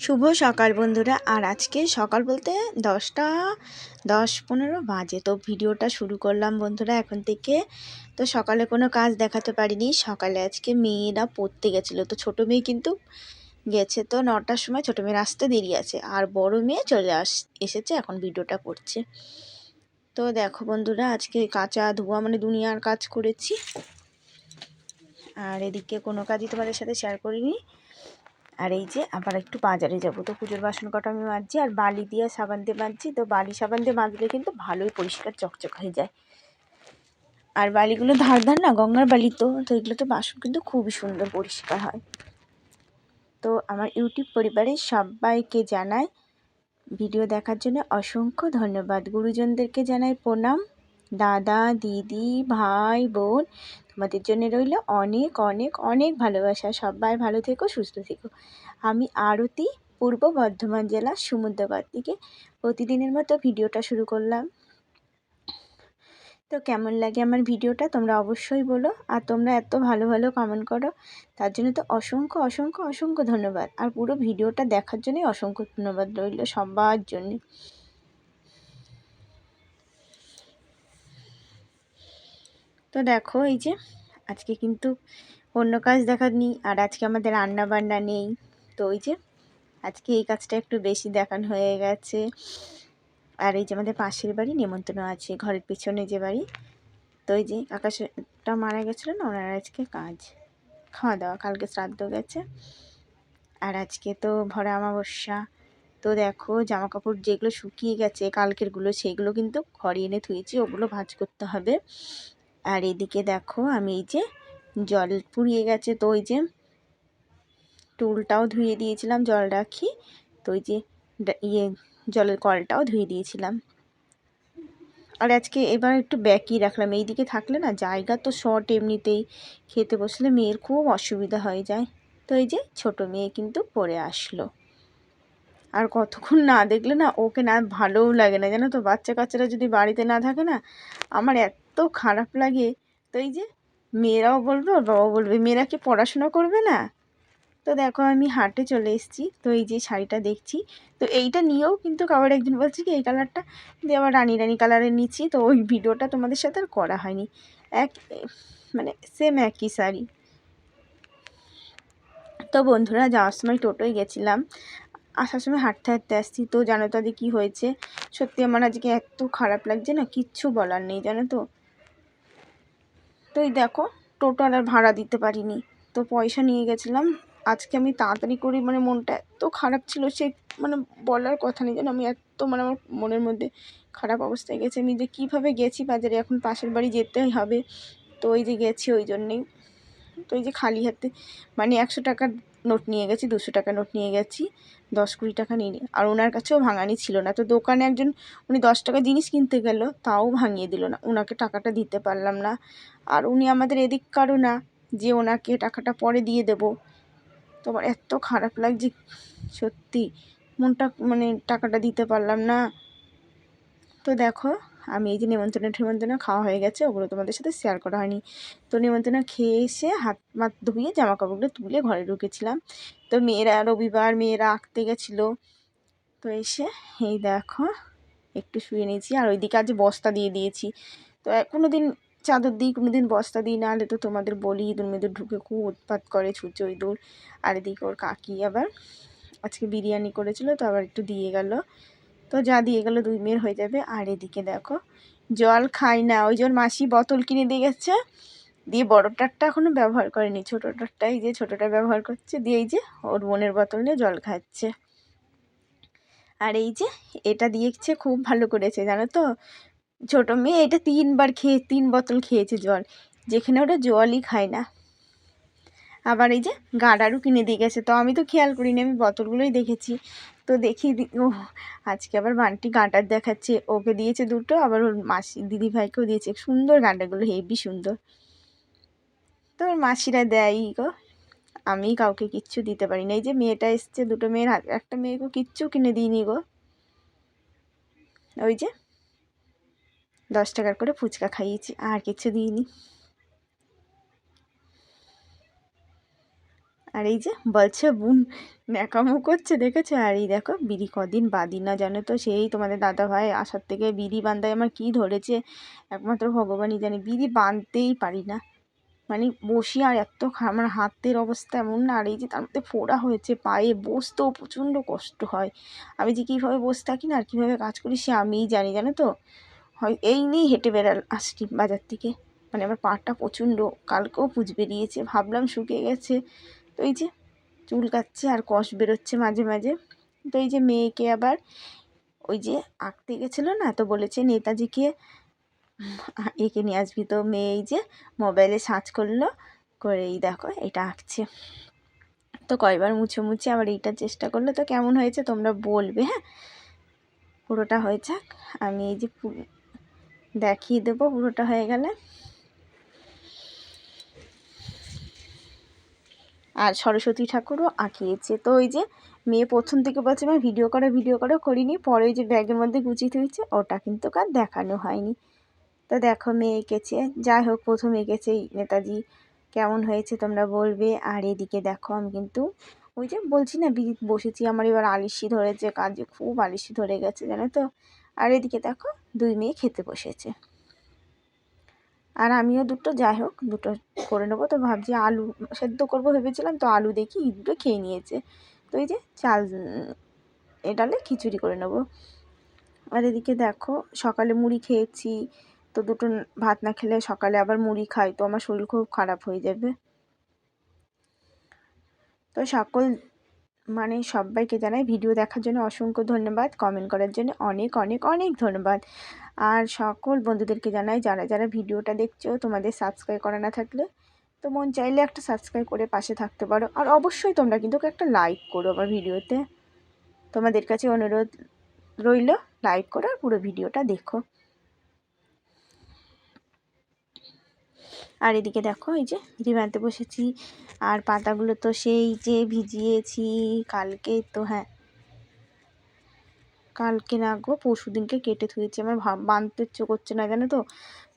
শুভ সকাল বন্ধুরা। আর আজকে সকাল বলতে দশটা, দশ পনেরো বাজে। তো ভিডিওটা শুরু করলাম বন্ধুরা এখন থেকে। তো সকালে কোনো কাজ দেখাতে পারিনি। সকালে আজকে মেয়েরা পড়তে গেছিল। তো ছোটো মেয়ে কিন্তু গেছে। তো নটার সময় ছোটো মেয়ের আসতে দেরি আছে। আর বড় মেয়ে চলে আস, এসেছে এখন ভিডিওটা করছে। তো দেখো বন্ধুরা, আজকে কাঁচা ধোয়া মানে দুনিয়ার কাজ করেছি। আর এদিকে কোনো কাজই তোমাদের সাথে শেয়ার করিনি। আর এই যে আবার একটু বাজারে যাব। তো পুজোর বাসন কটা আমি মাজছি আর বালি দিয়ে সাবান দিয়ে মাজছি। তো বালি সাবান দিয়ে মাজলে কিন্তু ভালোই পরিষ্কার চকচক হয়ে যায়। আর বালিগুলো ধার ধার না গঙ্গার বালি তো তো এগুলো তো বাসন কিন্তু খুবই সুন্দর পরিষ্কার হয়। তো আমার ইউটিউব পরিবারের সবাইকে জানাই, ভিডিও দেখার জন্য অসংখ্য ধন্যবাদ। গুরুজনদেরকে জানাই প্রণাম। দাদা, দিদি, ভাই, বোন, তোমাদের জন্য রইল অনেক অনেক অনেক ভালোবাসা। সবাই ভালো থেকো, সুস্থ থেকো। আমি আরতি, পূর্ব বর্ধমান জেলা, সমুদ্রগড় থেকে। প্রতিদিনের মতো ভিডিওটা শুরু করলাম। তো কেমন লাগে আমার ভিডিওটা? তোমরা অবশ্যই বলো। আর তোমরা এত ভালো ভালো কমেন্ট করো, তার জন্য তো অসংখ্য অসংখ্য অসংখ্য ধন্যবাদ। আর পুরো ভিডিওটা দেখার জন্যই অসংখ্য ধন্যবাদ রইল সবার জন্যে। তো দেখো, এই যে আজকে কিন্তু অন্য কাজ দেখানি আর আজকে আমাদের রান্না বান্না নেই। তো ওই যে আজকে এই কাজটা একটু বেশি দেখানো হয়ে গেছে। আর এই যে আমাদের পাশের বাড়ি নিমন্ত্রণ আছে, ঘরের পিছনে যে বাড়ি। তো ওই যে আকাশটা মারা গেছিল না, ওনার আজকে কাজ। খাওয়া দাওয়া, কালকে শ্রাদ্ধ গেছে। আর আজকে তো ভরা অমাবস্যা। তো দেখো জামা কাপড় যেগুলো শুকিয়ে গেছে, কালকেরগুলো, সেইগুলো কিন্তু ঘরে এনে থুয়েছি ওগুলো ভাজ করতে হবে। আর এদিকে দেখো আমি এই যে জল পুড়িয়ে গেছে, তো ওই যে টুলটাও ধুয়ে দিয়েছিলাম জল রাখি, তো ওই যে ইয়ে জলের কলটাও ধুয়ে দিয়েছিলাম। আর আজকে এবার একটু ব্যাকই রাখলাম, এইদিকে থাকলে না জায়গা তো শর্ট এমনিতেই, খেতে বসলে মেয়ের খুব অসুবিধা হয়ে যায়। তো এই যে ছোট মেয়ে কিন্তু পরে আসলো। আর কতক্ষণ না দেখলে না ওকে না ভালোও লাগে না, জানো তো? বাচ্চা কাচ্চারা যদি বাড়িতে না থাকে না, আমার এত খারাপ লাগে। তো এই যে মেয়েরাও বলবে ওর বাবাও বলবে, মেয়েরা কি পড়াশোনা করবে না? তো দেখো আমি হাটে চলে এসেছি, তো এই যে শাড়িটা দেখছি। তো এইটা নিয়েও কিন্তু কাবার একদিন বলছি কি, এই কালারটা দিয়ে আবার রানি রানি কালারের নিচ্ছি। তো ওই ভিডিওটা তোমাদের সাথে আর করা হয়নি। এক মানে সেম একই শাড়ি। তো বন্ধুরা যাওয়ার সময় টোটোয় গেছিলাম। আসার সময় হাঁটতে হাঁটতে আসছি। তো জানো তো কী হয়েছে? সত্যি আমার আজকে এত খারাপ লাগছে না, কিচ্ছু বলার নেই, জানো তো? তো এই দেখো টোটো আর ভাড়া দিতে পারিনি। তো পয়সা নিয়ে গেছিলাম। আজকে আমি তাড়াতাড়ি করে মানে মনটা এত খারাপ ছিল, সে মানে বলার কথা নেই, যেন আমি এত মানে আমার মনের মধ্যে খারাপ অবস্থায় গেছে। আমি যে কীভাবে গেছি বাজারে, এখন পাশের বাড়ি যেতেই হবে। তো ওই যে গেছি ওই জন্যেই। তো এই যে খালি হাতে মানে একশো টাকার নোট নিয়ে গেছি, দুশো টাকা নোট নিয়ে গেছি, দশ কুড়ি টাকা নিয়ে আর ওনার কাছেও ভাঙানি ছিল না। তো দোকানে একজন, উনি দশ টাকা জিনিস কিনতে গেল, তাও ভাঙিয়ে দিল না। ওনাকে টাকাটা দিতে পারলাম না। আর উনি আমাদের এদিক কারও না, যে ওনাকে টাকাটা পরে দিয়ে দেব। তোমার এত খারাপ লাগছে, সত্যি। মনটা মানে টাকাটা দিতে পারলাম না। তো দেখো আমি এই যে নিমন্ত্রণ টিমন্ত্রণ খাওয়া হয়ে গেছে, ওগুলো তোমাদের সাথে শেয়ার করা হয়নি। তো নিমন্ত্রণ খেয়ে এসে হাত মাত ধুয়ে জামা কাপড়গুলো তুলে ঘরে ঢুকেছিলাম। তো মেয়েরা রবিবার, মেয়েরা আঁকতে গেছিল। তো এসে, এই দেখো, একটু শুয়ে নিয়েছি। আর ওইদিকে আজ বস্তা দিয়ে দিয়েছি। তো কোনো দিন চাদর দিই কোনো দিন বস্তা দিই, নাহলে তো তোমাদের বলি, ইঁদুর মেদুর ঢুকে খুব উৎপাত করে, ছুঁচো ইঁদুর। আর এদিকে ওর কাকি আবার আজকে বিরিয়ানি করেছিল, তো আবার একটু দিয়ে গেল। তো যা দিয়ে গেলো দুই মেয়ের হয়ে যাবে। আর এদিকে দেখো, জল খাই না। ওই জন্য মাসি বোতল কিনে দিয়ে গেছে। দিয়ে বড় বড়টারটা এখনও ব্যবহার করেনি। ছোটোটারটা এই যে ছোটোটা ব্যবহার করছে। দিয়ে এই যে ওর বোনের বোতল নিয়ে জল খাচ্ছে। আর এই যে এটা দিয়েছে খুব ভালো করেছে, জানো তো? ছোটো মেয়ে এটা তিনবার খেয়ে, তিন বোতল খেয়েছে জল। যেখানে ওটা জলই খায় না। আবার এই যে গাডারও কিনে দিয়ে গেছে। তো আমি তো খেয়াল করিনি, আমি বোতলগুলোই দেখেছি। তো দেখি ও আজকে আবার বানটি গাঁটার দেখাচ্ছে। ওকে দিয়েছে দুটো, আবার ওর মাসি দিদি ভাইকেও দিয়েছে। সুন্দর গাঁটাগুলো, হেভি সুন্দর। তো ওর মাসিরা দেয়, গো। আমি কাউকে কিচ্ছু দিতে পারি না। এই যে মেয়েটা এসছে, দুটো মেয়ের একটা মেয়েকে কিচ্ছু কিনে দিইনি, গো। ওই যে দশ টাকার করে ফুচকা খাইয়েছি, আর কিছু দিইনি। আর এই যে বলছে বোন, ন্যাকামো করছে, দেখেছ? আর এই দেখো, বিড়ি কদিন বাদি না জানো তো, সেই তোমাদের দাদা ভাই আসার থেকে বিড়ি বান্ধায় আমার কি ধরেছে? একমাত্র ভগবানই জানে, বিড়ি বাঁধতেই পারি না। মানে বসি আর এত আমার হাতের অবস্থা এমন না, আর এই যে তার মধ্যে ফোড়া হয়েছে, পায়ে বসতেও প্রচণ্ড কষ্ট হয়। আমি যে কীভাবে বসে থাকি না, আর কীভাবে কাজ করি সে আমিই জানি, জানো তো? হয়, এই নিয়েই হেঁটে বেড়াল আসছি বাজার থেকে। মানে আমার পাটা প্রচণ্ড, কালকেও পুজ বেরিয়েছে, ভাবলাম শুকিয়ে গেছে। তো এই যে চুল কাটছে আর কষ বেরোচ্ছে মাঝে মাঝে। তো এই যে মেয়েকে আবার ওই যে আঁকতে গেছিল না, তো বলেছে, নেতাজিকে এঁকে নিয়ে আসবি। তো মেয়ে এই যে মোবাইলে সার্চ করল করে এই দেখো এটা আঁকছে। তো কয়বার মুছে মুছে আবার এইটার চেষ্টা করল, তো কেমন হয়েছে তোমরা বলবে? হ্যাঁ পুরোটা হয়ে যাক। আমি এই যে দেখিয়ে দেবো, পুরোটা হয়ে গেলে। আর সরস্বতী ঠাকুরও আঁকিয়েছে তো ওই যে মেয়ে প্রথম থেকে বলছে আমি ভিডিও করে ভিডিও করে, করিনি। পরে ওই যে ব্যাগের মধ্যে গুছিয়ে থুয়েছে, ওটা কিন্তু কার দেখানো হয়নি। তো দেখো মেয়ে এঁকেছে। যাই হোক, প্রথম এঁকেছে নেতাজি। কেমন হয়েছে তোমরা বলবে? আর এদিকে দেখো, আমি কিন্তু ওই যে বলছি না বিদিত বসেছি, আমার এবার আলিশি ধরেছে, কাজে খুব আলিশি ধরে গেছে, জানো তো? আর এদিকে দেখো, দুই মেয়ে খেতে বসেছে। আর আমিও দুটো, যাই হোক, দুটো করে নেব। তো ভাবছি আলু সেদ্ধ করব ভেবেছিলাম, তো আলু দেখি দুটো খেয়ে নিয়েছে। তো এই যে চাল এটালে খিচুড়ি করে নেব। আর এদিকে দেখো, সকালে মুড়ি খেয়েছি, তো দুটো ভাত না খেলে সকালে আবার মুড়ি খাই, তো আমার শরীর খুব খারাপ হয়ে যাবে। তো সকল মানে সবাইকে জানাই, ভিডিও দেখার জন্য অসংখ্য ধন্যবাদ, কমেন্ট করার জন্য অনেক অনেক অনেক ধন্যবাদ। আর সকল বন্ধুদেরকে জানাই, যারা যারা ভিডিওটা দেখছ, তোমাদের সাবস্ক্রাইব করা না থাকলে তো মন চাইলে একটা সাবস্ক্রাইব করে পাশে থাকতে পারো। আর অবশ্যই তোমরা কিন্তু একটা লাইক করো আমার ভিডিওতে। তোমাদের কাছে অনুরোধ রইল লাইক করো আর পুরো ভিডিওটা দেখো। আর এদিকে দেখো, এই যে বাঁধতে বসেছি, আর পাতাগুলো তো সেই যে ভিজিয়েছি, কালকে তো হ্যাঁ কালকে না গো, পরশু দিনকে কেটে থুয়েছি আমার বাঁধতে ইচ্ছে করছে না, জানো তো?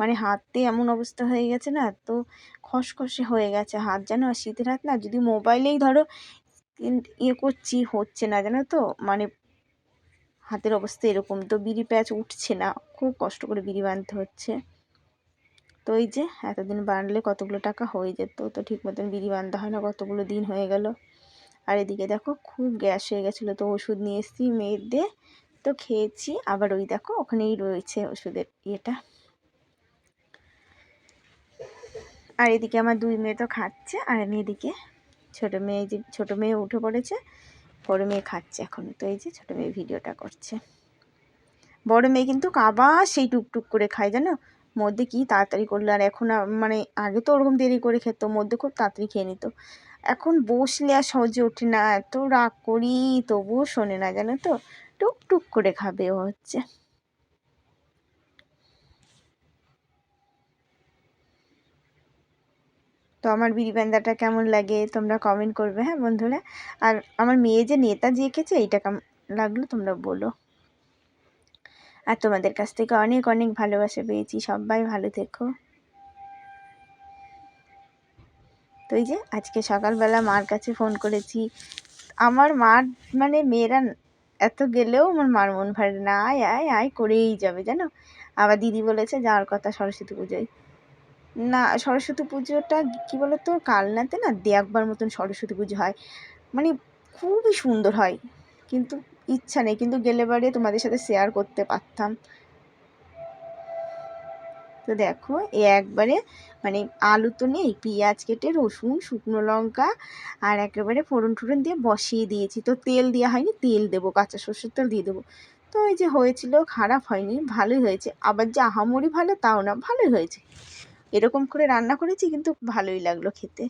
মানে হাতে এমন অবস্থা হয়ে গেছে না, তো খসখসে হয়ে গেছে হাত যেন আর শীতের হাত না, যদি মোবাইলেই ধরো ইয়ে করছি, হচ্ছে না, জানো তো? মানে হাতের অবস্থা এরকম, তো বিড়ি প্যাচ উঠছে না, খুব কষ্ট করে বিড়ি বাঁধতে হচ্ছে। তো এই যে, এতদিন বাঁধলে কতগুলো টাকা হয়ে যেত, তো ঠিক মতন বিড়ি বাঁধা হয় না, কতগুলো দিন হয়ে গেল। আর এদিকে দেখো, খুব গ্যাস হয়ে গেছিল, তো ওষুধ নিয়ে এসেছি মেয়ের দিয়ে তো খেয়েছি। আবার ওই দেখো, ওখানেই রয়েছে ওষুধের ইয়েটা। আর এদিকে আমার দুই মেয়ে তো খাচ্ছে, আর আমি এদিকে ছোটো মেয়ে যে, ছোটো মেয়ে উঠে পড়েছে, বড়ো মেয়ে খাচ্ছে এখন। তো এই যে ছোটো মেয়ে ভিডিওটা করছে। বড় মেয়ে কিন্তু আবার সেই টুকটুক করে খায়, জানো? মধ্যে কি তাড়াতাড়ি করল, আর এখন মানে আগে তো ওরকম দেরি করে খেত, মধ্যে খুব তাড়াতাড়ি খেয়ে নিত। এখন বসলে আর সহজে ওঠে না, এত রাগ করি, তবুও শোনে না, জানো তো? টুকটুক করে খাবে ও হচ্ছে। তো আমার বিড়ি বান্দাটা কেমন লাগে তোমরা কমেন্ট করবে হ্যাঁ বন্ধুরা? আর আমার মেয়ে যে নেতাজি এঁকেছে, এইটা কেমন লাগল তোমরা বলো। আর তোমাদের কাছ থেকে অনেক অনেক ভালোবাসা পেয়েছি, সবাই ভালো থেকো। তো এই যে আজকে সকালবেলা মার কাছে ফোন করেছি। আমার মার মানে মেয়েরা এত গেলেও আমার মার মন ভারে না। আয় আয় আয়, করেই যাবে, জানো? আবার দিদি বলেছে, যাওয়ার কথা সরস্বতী পুজোয়। না, সরস্বতী পুজোটা কী বলতো? কালনাতে না দে একবার মতন সরস্বতী পুজো হয়। মানে খুবই সুন্দর হয়। কিন্তু ইচ্ছা নেই। কিন্তু গেলে বারে তোমাদের সাথে শেয়ার করতে পারতাম। তো দেখো, এ একবারে মানে আলু তো নেই, পেঁয়াজ কেটে রসুন, শুকনো লঙ্কা আর একেবারে ফোড়ন টোড়ন দিয়ে বসিয়ে দিয়েছি। তো তেল দেওয়া হয়নি, তেল দেবো, কাঁচা সর্ষের তেল দিয়ে দেবো। তো ওই যে হয়েছিল, খারাপ হয়নি, ভালোই হয়েছে। আবার যে আহামরি ভালো, তাও না, ভালোই হয়েছে। এরকম করে রান্না করেছি, কিন্তু ভালোই লাগল খেতে।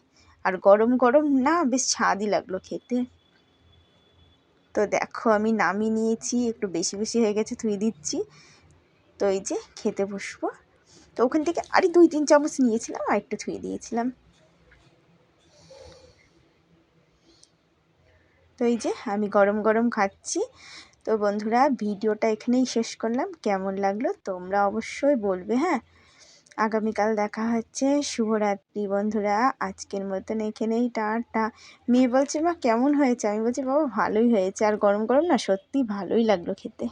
আর গরম গরম না, বেশ স্বাদই লাগল খেতে। তো দেখো, আমি নামিয়ে নিয়েছি, একটু বেশি বেশি হয়ে গেছে, ধুয়ে দিচ্ছি। তো এই যে খেতে বসবো। তো ওখান থেকে আরে দুই, তিন চামচ নিয়েছিলাম, আর একটু ধুয়ে দিয়েছিলাম। তো এই যে আমি গরম গরম খাচ্ছি। তো বন্ধুরা, ভিডিওটা এখানেই শেষ করলাম। কেমন লাগল তোমরা অবশ্যই বলবে হ্যাঁ? আগামীকাল দেখা হচ্ছে। শুভরাত্রি বন্ধুরা। আজকের মতন এখানেই টাটা। মেয়ে বলছে, মা, কেমন হয়েছে? আমি বলছি, বাবা, ভালোই হয়েছে। আর গরম গরম না সত্যি ভালোই লাগল খেতে।